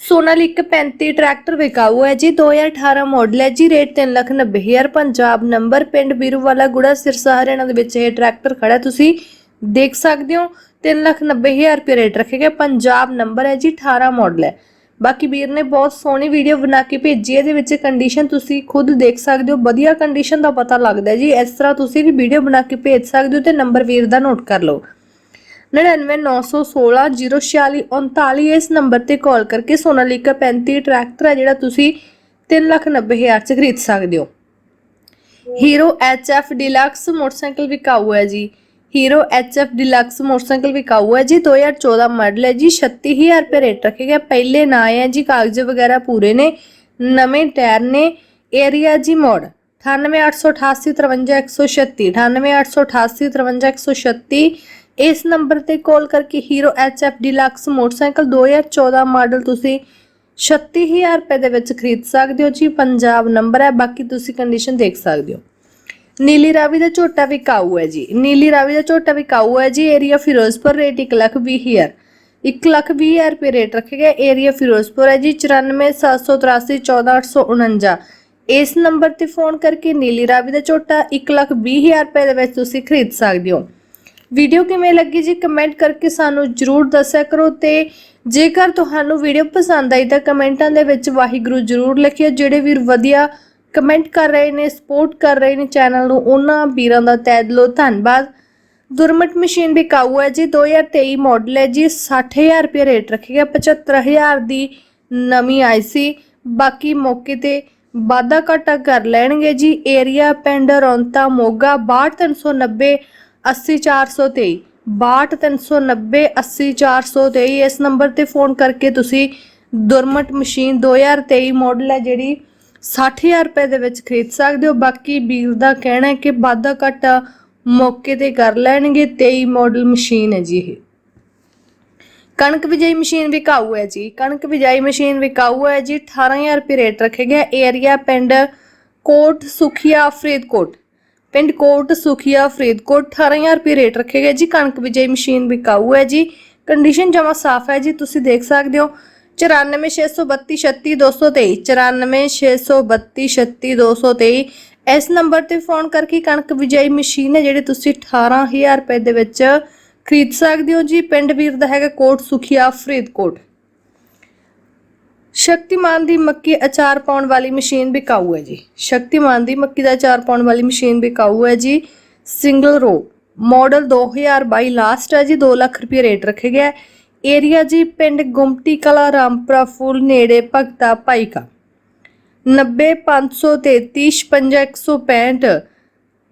ਸੋਨਾਲਿਕ 35 tractor ਵਿਕਾਊ ਹੈ ਜੀ। 2018 model ਹੈ ਜੀ। ਰੇਟ 390000 ਪੰਜਾਬ ਨੰਬਰ ਪਿੰਡ ਬੀਰੂਵਾਲਾ ਗੁੜਾ ਸਿਰਸਾ ਹਰਿਆਣਾ ਦੇ ਵਿੱਚ ਇਹ ਟਰੈਕਟਰ ਖੜਾ ਤੁਸੀਂ ਦੇਖ ਸਕਦੇ ਹੋ 390000 ਰੁਪਏ ਰੇਟ ਰੱਖੇ ਗਏ। ਪੰਜਾਬ ਨੰਬਰ ਹੈ ਜੀ 18 ਮਾਡਲ ਹੈ। ਬਾਕੀ ਵੀਰ ਨੇ ਬਹੁਤ ਸੋਹਣੀ ਵੀਡੀਓ ਬਣਾ ਕੇ ਭੇਜੀ ਇਹਦੇ ਵਿੱਚ ਕੰਡੀਸ਼ਨ ਤੁਸੀਂ ਖੁਦ ਦੇਖ ਸਕਦੇ ਹੋ। ਵਧੀਆ ਕੰਡੀਸ਼ਨ ਦਾ ਪਤਾ ਲੱਗਦਾ ਜੀ। ਇਸ ਤਰ੍ਹਾਂ ਤੁਸੀਂ ਵੀ ਵੀਡੀਓ ਬਣਾ ਕੇ ਭੇਜ ਸਕਦੇ ਹੋ ਤੇ ਨੰਬਰ ਵੀਰ ਦਾ ਨੋਟ ਕਰ ਲਓ। 9991600439 ਇਸ ਨੰਬਰ ਤੇ ਕਾਲ ਕਰਕੇ ਸੋਨਾਲੀਕਾ 35 ਟਰੈਕਟਰ ਹੈ ਜਿਹੜਾ ਤੁਸੀਂ 390000 ਚ ਖਰੀਦ ਸਕਦੇ ਹੋ। ਹੀਰੋ ਐਚਐਫ ਡਿਲਕਸ ਮੋਟਰਸਾਈਕਲ ਵਿਕਾਊ ਹੈ ਜੀ। ਹੀਰੋ ਐਚਐਫ ਡਿਲਕਸ ਮੋਟਰਸਾਈਕਲ ਵਿਕਾਊ ਹੈ ਜੀ। 2014 ਮਾਡਲ ਹੈ ਜੀ। 36000 ਰੁਪਏ ਰੇਟ ਰੱਖੇ ਗਏ ਪਹਿਲੇ ਨਾ ਹੈ ਜੀ। ਕਾਗਜ਼ ਵਗੈਰਾ ਪੂਰੇ ਨੇ। ਨਵੇਂ ਟਾਇਰ ਨੇ। ਏਰੀਆ ਜੀ ਮੋੜ। 9888853136 9888853136 ਇਸ ਨੰਬਰ ਤੇ ਕਾਲ ਕਰਕੇ Hero HF Deluxe motorcycle 2014 model ਤੁਸੀਂ 36000 ਰੁਪਏ ਦੇ ਵਿੱਚ ਖਰੀਦ ਸਕਦੇ ਹੋ ਜੀ। ਪੰਜਾਬ ਨੰਬਰ ਹੈ, ਬਾਕੀ ਤੁਸੀਂ ਕੰਡੀਸ਼ਨ ਦੇਖ ਸਕਦੇ ਹੋ। ਨੀਲੀ ਰਾਵੀ ਦਾ ਝੋਟਾ ਵਿਕਾਊ ਹੈ ਜੀ। ਨੀਲੀ ਰਾਵੀ ਦਾ ਝੋਟਾ ਵਿਕਾਊ ਹੈ ਜੀ। ਏਰੀਆ ਫਿਰੋਜ਼ਪੁਰ ਰੇਟ 1 ਲੱਖ 20 ਹਜ਼ਾਰ। 1 ਲੱਖ 20 ਹਜ਼ਾਰ ਰੁਪਏ ਰੇਟ ਰੱਖੇਗਾ ਏਰੀਆ ਫਿਰੋਜ਼ਪੁਰ ਹੈ ਜੀ। 9478841449 ਇਸ ਨੰਬਰ ਤੇ ਫੋਨ ਕਰਕੇ ਨੀਲੀ ਰਾਵੀ ਦਾ ਝੋਟਾ 1 ਲੱਖ 20 ਹਜ਼ਾਰ ਰੁਪਏ ਦੇ ਵਿੱਚ ਤੁਸੀਂ ਖਰੀਦ ਸਕਦੇ ਹੋ। ਵੀਡੀਓ ਕਿਵੇਂ ਲੱਗੀ ਜੀ? ਕਮੈਂਟ ਕਰਕੇ ਸਾਨੂੰ ਜਰੂਰ ਦੱਸਿਆ ਕਰੋ ਤੇ ਜੇਕਰ ਤੁਹਾਨੂੰ ਵੀਡੀਓ ਪਸੰਦ ਆਈ ਤਾਂ ਕਮੈਂਟਾਂ ਦੇ ਵਿੱਚ ਵਾਹਿਗੁਰੂ ਜਰੂਰ ਲਿਖਿਓ। ਜਿਹੜੇ ਵੀਰ ਵਧੀਆ ਕਮੈਂਟ ਕਰ ਰਹੇ ਨੇ ਸਪੋਰਟ ਕਰ ਰਹੇ ਨੇ ਚੈਨਲ ਨੂੰ, ਉਹਨਾਂ ਵੀਰਾਂ ਦਾ ਤਹਿ ਦਿਲੋਂ ਧੰਨਵਾਦ। ਦੁਰਮਟ ਮਸ਼ੀਨ ਬਿਕਾਊ ਹੈ ਜੀ 2023 ਮਾਡਲ ਹੈ ਜੀ 60000 ਰੁਪਏ ਰੇਟ ਰੱਖੇਗਾ 75000 ਦੀ ਨਵੀਂ ਆਈ ਸੀ। ਬਾਕੀ ਮੌਕੇ ਤੇ ਵਾਧਾ ਘਾਟਾ ਕਰ ਲੈਣਗੇ ਜੀ। ਏਰੀਆ, ਪਿੰਡ ਰੌਂਤਾ, ਮੋਗਾ 62390 80423 62390 80423 ਇਸ ਨੰਬਰ ਤੇ ਫੋਨ ਕਰਕੇ ਤੁਸੀਂ ਦੁਰਮਟ ਮਸ਼ੀਨ 2023 ਮਾਡਲ ਹੈ ਜਿਹੜੀ 60000 ਰੁਪਏ ਦੇ ਵਿੱਚ ਖਰੀਦ ਸਕਦੇ ਹੋ। ਬਾਕੀ ਵੀਰ ਦਾ ਕਹਿਣਾ ਹੈ ਕਿ ਵਾਧਾ ਘਾਟਾ ਮੌਕੇ ਤੇ ਕਰ ਲੈਣਗੇ। 23 ਮਾਡਲ ਮਸ਼ੀਨ ਹੈ ਜੀ ਇਹ। ਕਣਕ ਬਿਜਾਈ ਮਸ਼ੀਨ ਵਿਕਾਊ ਹੈ ਜੀ। ਕਣਕ ਬਿਜਾਈ ਮਸ਼ੀਨ ਵਿਕਾਊ ਹੈ ਜੀ। 18000 ਰੁਪਏ ਰੇਟ ਰੱਖੇ ਗਿਆ ਏਰੀਆ ਪਿੰਡ ਕੋਟ, ਸੁਖੀਆ, ਫਰੀਦਕੋਟ। ਪਿੰਡ ਕੋਟ, ਸੁਖੀਆ, ਫਰੀਦਕੋਟ 18000 ਰੁਪਏ ਰੇਟ ਰੱਖੇ ਗਏ ਜੀ। ਕਣਕ ਬਿਜਾਈ ਮਸ਼ੀਨ ਵਿਕਾਊ ਹੈ ਜੀ। ਕੰਡੀਸ਼ਨ ਜਮਾ ਸਾਫ਼ ਹੈ ਜੀ, ਤੁਸੀਂ ਦੇਖ ਸਕਦੇ ਹੋ। 9462236223 9462236223 ਇਸ ਨੰਬਰ ਤੇ ਫੋਨ ਕਰਕੇ ਕਣਕ ਬਿਜਾਈ ਮਸ਼ੀਨ ਹੈ, ਜਿਹੜੀ ਤੁਸੀਂ 18000 ਰੁਪਏ ਦੇ ਵਿੱਚ ਖਰੀਦ ਸਕਦੇ ਹੋ ਜੀ। ਪਿੰਡ ਵੀਰ ਦਾ ਹੈਗਾ ਕੋਟ, ਸੁਖੀਆ, ਫਰੀਦਕੋਟ। ਸ਼ਕਤੀਮਾਨ ਦੀ ਮੱਕੀ ਅਚਾਰ ਪਾਉਣ ਵਾਲੀ ਮਸ਼ੀਨ ਵਿਕਾਊ ਹੈ ਜੀ। ਸ਼ਕਤੀਮਾਨ ਦੀ ਮੱਕੀ ਦਾ ਅਚਾਰ ਪਾਉਣ ਵਾਲੀ ਮਸ਼ੀਨ ਵਿਕਾਊ ਹੈ ਜੀ। ਸਿੰਗਲ ਰੋ। ਮਾਡਲ 2022 ਲਾਸਟ ਹੈ ਜੀ। 2 ਲੱਖ ਰੁਪਏ ਰੇਟ ਰੱਖੇ ਗਿਆ ਏਰੀਆ ਜੀ ਪਿੰਡ ਗੁਮਟੀ ਕਲਾ, ਰਾਮਪੁਰਾ ਫੁੱਲ, ਨੇੜੇ ਭਗਤਾ ਭਾਈਕਾ। 90533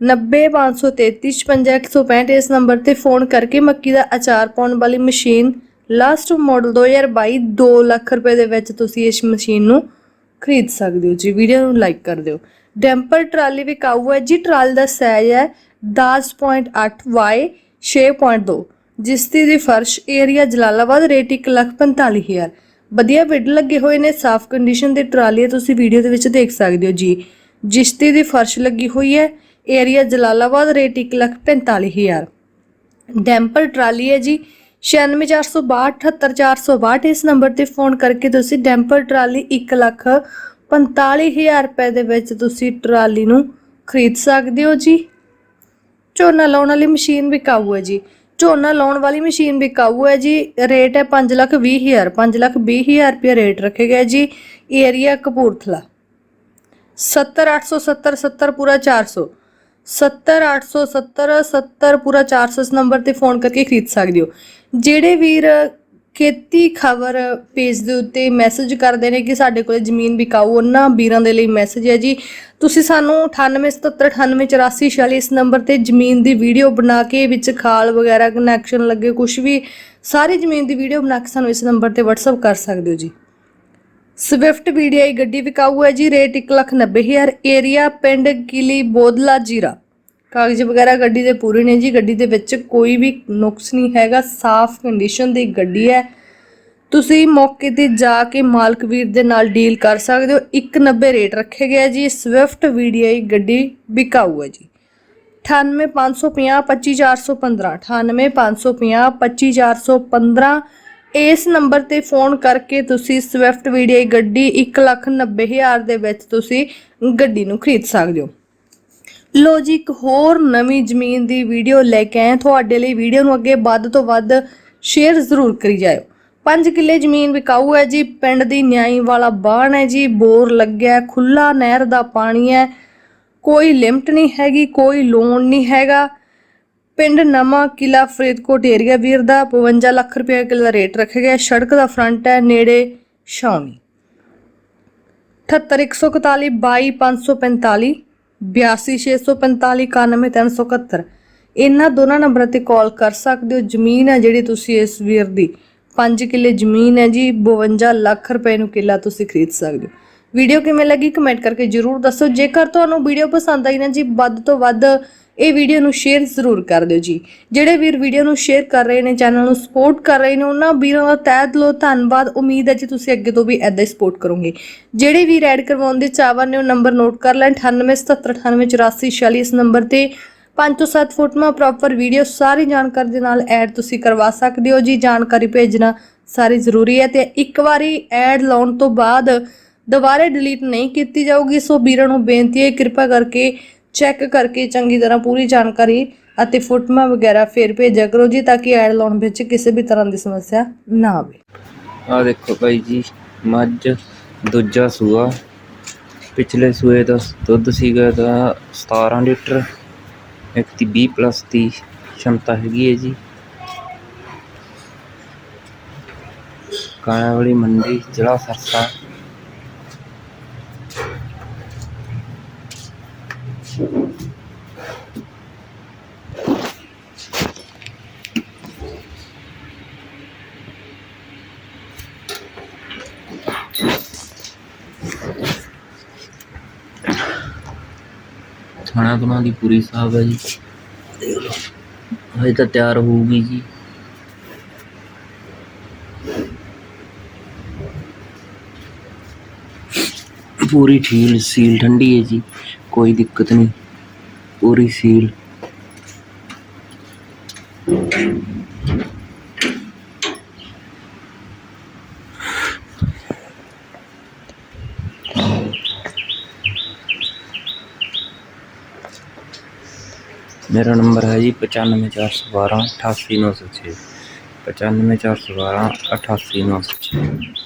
90533 ਇਸ ਨੰਬਰ ਤੇ ਫੋਨ ਕਰਕੇ ਮੱਕੀ ਦਾ ਅਚਾਰ ਪਾਉਣ ਵਾਲੀ ਮਸ਼ੀਨ ਲਾਸਟ ਮਾਡਲ 2022 2 ਲੱਖ ਰੁਪਏ ਦੇ ਵਿੱਚ ਤੁਸੀਂ ਇਸ ਮਸ਼ੀਨ ਨੂੰ ਖਰੀਦ ਸਕਦੇ ਹੋ ਜੀ। ਵੀਡੀਓ ਨੂੰ ਲਾਈਕ ਕਰ ਦਿਓ। ਡੈਂਪਰ ਟਰਾਲੀ ਵਿਕਾਊ ਹੈ ਜੀ। ਟਰਾਲੀ ਦਾ ਸਾਈਜ਼ ਹੈ 10.8 y 6.2 ਜਿਸ ਦੀ। ਦੀ ਫਰਸ਼ ਏਰੀਆ ਜਲਾਲਾਬਾਦ ਰੇਟ 145000 ਵਧੀਆ ਬਿੱਡ ਲੱਗੇ ਹੋਏ ਨੇ, ਸਾਫ਼ ਕੰਡੀਸ਼ਨ ਦੇ ਟਰਾਲੀ ਹੈ, ਤੁਸੀਂ ਵੀਡੀਓ ਦੇ ਵਿੱਚ ਦੇਖ ਸਕਦੇ ਹੋ ਜੀ। ਜਿਸ ਦੀ ਦੀ ਫਰਸ਼ ਲੱਗੀ ਹੋਈ ਹੈ area Jalalabad rate 145000 dumper trolley ਹੈ ਜੀ। 9642278462 ਇਸ ਨੰਬਰ ਤੇ ਫੋਨ ਕਰਕੇ ਤੁਸੀਂ ਡੈਂਪਰ ਟਰਾਲੀ 1 ਲੱਖ 45000 ਰੁਪਏ ਦੇ ਵਿੱਚ ਤੁਸੀਂ ਟਰਾਲੀ ਨੂੰ ਖਰੀਦ ਸਕਦੇ ਹੋ ਜੀ। ਝੋਨਾ ਲਾਉਣ ਵਾਲੀ ਮਸ਼ੀਨ ਵਿਕਾਊ ਹੈ ਜੀ। ਝੋਨਾ ਲਾਉਣ ਵਾਲੀ ਮਸ਼ੀਨ ਵਿਕਾਊ ਹੈ ਜੀ। ਰੇਟ ਹੈ 5 ਲੱਖ 20 ਹਜ਼ਾਰ 5 ਲੱਖ 20 ਹਜ਼ਾਰ ਰੁਪਏ ਰੇਟ ਰੱਖੇ ਗਏ ਜੀ। ਏਰੀਆ ਕਪੂਰਥਲਾ। 70870 70 ਪੂਰਾ 400 70870 70 ਪੂਰਾ 400 ਇਸ ਨੰਬਰ ਤੇ ਫੋਨ ਕਰਕੇ ਖਰੀਦ ਸਕਦੇ ਹੋ। ਜਿਹੜੇ ਵੀਰ ਖੇਤੀ ਖਬਰ ਪੇਜ ਦੇ ਉੱਤੇ ਮੈਸੇਜ ਕਰਦੇ ਨੇ ਕਿ ਸਾਡੇ ਕੋਲ ਜ਼ਮੀਨ ਵਿਕਾਊ, ਉਹਨਾਂ ਵੀਰਾਂ ਦੇ ਲਈ ਮੈਸੇਜ ਹੈ ਜੀ। ਤੁਸੀਂ ਸਾਨੂੰ 9877988446 ਇਸ ਨੰਬਰ ਤੇ ਜ਼ਮੀਨ ਦੀ ਵੀਡੀਓ ਬਣਾ ਕੇ, ਵਿੱਚ ਖਾਲ ਵਗੈਰਾ ਕਨੈਕਸ਼ਨ ਲੱਗੇ ਕੁਝ ਵੀ, ਸਾਰੀ ਜ਼ਮੀਨ ਦੀ ਵੀਡੀਓ ਬਣਾ ਕੇ ਸਾਨੂੰ ਇਸ ਨੰਬਰ ਤੇ WhatsApp ਕਰ ਸਕਦੇ ਹੋ ਜੀ। ਸਵਿਫਟ VDI ਗੱਡੀ ਵਿਕਾਊ ਹੈ ਜੀ, ਰੇਟ 190000 ਏਰੀਆ ਪਿੰਡ ਕਿਲੀ ਬੋਦਲਾ ਜੀਰਾ। ਕਾਗਜ਼ ਵਗੈਰਾ ਗੱਡੀ ਦੇ ਪੂਰੇ ਨੇ ਜੀ, ਗੱਡੀ ਦੇ ਵਿੱਚ ਕੋਈ ਵੀ ਨੁਕਸ ਨਹੀਂ ਹੈਗਾ, ਸਾਫ਼ ਕੰਡੀਸ਼ਨ ਦੀ ਗੱਡੀ ਹੈ। ਤੁਸੀਂ ਮੌਕੇ ਤੇ ਜਾ ਕੇ ਮਾਲਕ ਵੀਰ ਦੇ ਨਾਲ ਡੀਲ ਕਰ ਸਕਦੇ ਹੋ 190 ਰੇਟ ਰੱਖਿਆ ਗਿਆ ਜੀ ਸਵਿਫਟ VDI ਗੱਡੀ ਵਿਕਾਊ ਹੈ ਜੀ। 98550 25415 98550 25415 ਇਸ ਨੰਬਰ ਤੇ ਫੋਨ ਕਰਕੇ ਤੁਸੀਂ ਸਵਿਫਟ VDI ਗੱਡੀ 190000 ਦੇ ਵਿੱਚ ਤੁਸੀਂ ਗੱਡੀ ਨੂੰ ਖਰੀਦ ਸਕਦੇ ਹੋ। ਲੋ ਜੀ, ਇੱਕ ਹੋਰ ਨਵੀਂ ਜ਼ਮੀਨ ਦੀ ਵੀਡੀਓ ਲੈ ਕੇ ਆਏ ਤੁਹਾਡੇ ਲਈ ਵੀਡੀਓ ਨੂੰ ਅੱਗੇ ਵੱਧ ਤੋਂ ਵੱਧ ਸ਼ੇਅਰ ਜ਼ਰੂਰ ਕਰੀ ਜਾਇਓ। 5 ਕਿੱਲੇ ਜ਼ਮੀਨ ਵਿਕਾਊ ਹੈ ਜੀ, ਪਿੰਡ ਦੀ ਨਿਆਈ ਵਾਲਾ ਬਾਣ ਹੈ ਜੀ, ਬੋਰ ਲੱਗਿਆ ਖੁੱਲਾ ਨਹਿਰ ਦਾ ਪਾਣੀ ਹੈ, ਕੋਈ ਲਿਮਟ ਨਹੀਂ ਹੈਗੀ, ਕੋਈ ਲੋਨ ਨਹੀਂ ਹੈਗਾ। ਪਿੰਡ ਨਵਾਂ ਕਿਲਾ ਫਰੀਦਕੋਟ ਏਰੀਆ ਵੀਰ ਦਾ 52 ਲੱਖ ਰੁਪਏ ਕਿੱਲਾ ਦਾ ਰੇਟ ਰੱਖਿਆ ਗਿਆ। ਸੜਕ ਦਾ ਫਰੰਟ ਹੈ ਨੇੜੇ ਛਾਉਣੀ। 78141 22545 82645 91371 ਇਹਨਾਂ ਦੋਨਾਂ ਨੰਬਰਾਂ ਤੇ ਕਾਲ ਕਰ ਸਕਦੇ ਹੋ। ਜ਼ਮੀਨ ਹੈ ਜਿਹੜੀ ਤੁਸੀਂ ਇਸ ਵੀਰ ਦੀ। 5 ਕਿੱਲੇ ਜ਼ਮੀਨ ਹੈ ਜੀ। 52 ਲੱਖ ਰੁਪਏ ਨੂੰ ਕਿੱਲਾ ਤੁਸੀਂ ਖਰੀਦ ਸਕਦੇ ਹੋ। ਵੀਡੀਓ ਕਿਵੇਂ ਲੱਗੀ? ਕਮੈਂਟ ਕਰਕੇ ਜਰੂਰ ਦੱਸੋ। ਜੇਕਰ ਤੁਹਾਨੂੰ ਵੀਡੀਓ ਪਸੰਦ ਆਈ ਨਾ ਜੀ, ਵੱਧ ਤੋਂ ਵੱਧ ਇਹ ਵੀਡੀਓ ਨੂੰ ਸ਼ੇਅਰ ਜ਼ਰੂਰ ਕਰ ਦਿਓ ਜੀ। ਜਿਹੜੇ ਵੀਰ ਵੀਡੀਓ ਨੂੰ ਸ਼ੇਅਰ ਕਰ ਰਹੇ ਨੇ ਚੈਨਲ ਨੂੰ ਸਪੋਰਟ ਕਰ ਰਹੇ ਨੇ, ਉਹਨਾਂ ਵੀਰਾਂ ਦਾ ਤਹਿ ਦਿਲੋਂ ਧੰਨਵਾਦ। ਉਮੀਦ ਹੈ ਜੀ ਤੁਸੀਂ ਅੱਗੇ ਤੋਂ ਵੀ ਐਦਾਂ ਹੀ ਸਪੋਰਟ ਕਰੋਗੇ। ਜਿਹੜੇ ਵੀਰ ਐਡ ਕਰਵਾਉਣ ਦੇ ਚਾਹਵਾਨ ਨੇ, ਉਹ ਨੰਬਰ ਨੋਟ ਕਰ ਲੈਣ। 9877988446 ਇਸ ਨੰਬਰ ਤੇ 5 ਤੋਂ 7 ਫੋਟੋਆਂ ਪ੍ਰੋਪਰ ਵੀਡੀਓ ਸਾਰੀ ਜਾਣਕਾਰੀ ਦੇ ਨਾਲ ਐਡ ਤੁਸੀਂ ਕਰਵਾ ਸਕਦੇ ਹੋ ਜੀ। ਜਾਣਕਾਰੀ ਭੇਜਣਾ ਸਾਰੀ ਜ਼ਰੂਰੀ ਹੈ ਤੇ ਇੱਕ ਵਾਰੀ ਐਡ ਲਾਉਣ ਤੋਂ ਬਾਅਦ ਦੁਬਾਰਾ ਡਿਲੀਟ ਨਹੀਂ ਕੀਤੀ ਜਾਊਗੀ। ਸੋ ਵੀਰਾਂ ਨੂੰ ਬੇਨਤੀ ਹੈ, ਕਿਰਪਾ ਕਰਕੇ ਚੈੱਕ ਕਰਕੇ ਚੰਗੀ ਤਰ੍ਹਾਂ ਪੂਰੀ ਜਾਣਕਾਰੀ ਅਤੇ ਫੋਟੋਆਂ ਵਗੈਰਾ ਫੇਰ ਭੇਜਿਆ ਕਰੋ ਜੀ ਤਾਂ ਕਿ ਐਡ ਲਾਉਣ ਵਿੱਚ ਕਿਸੇ ਵੀ ਤਰ੍ਹਾਂ ਦੀ ਸਮੱਸਿਆ ਨਾ ਆਵੇ। ਆ ਦੇਖੋ ਭਾਈ ਜੀ, ਮੱਝ ਦੂਜਾ ਸੂਆ। ਪਿਛਲੇ ਸੂਏ ਦਾ ਦੁੱਧ ਸੀਗਾ ਤਾਂ 17 ਲੀਟਰ, ਇੱਕ ਦੀ 20 ਪਲੱਸ ਦੀ ਸ਼ਮਤਾ ਹੈਗੀ ਹੈ ਜੀ। ਕਾਣਾ ਵਾਲੀ ਮੰਡੀ, ਜ਼ਿਲ੍ਹਾ ਸਰਸਾ। ਥਾਣਾ ਤੁਣਾ ਦੀ ਪੂਰੀ ਸਾਫ਼ ਹੈ ਜੀ। ਹਜੇ ਤਾਂ ਤਿਆਰ ਹੋਊਗੀ ਜੀ। ਪੂਰੀ ਠੀਲ ਸੀਲ ਠੰਡੀ ਹੈ ਜੀ, ਕੋਈ ਦਿੱਕਤ ਨਹੀਂ। ਪੂਰੀ ਸੀਲ। ਮੇਰਾ ਨੰਬਰ ਹੈ ਜੀ 95412 88906 95412 88906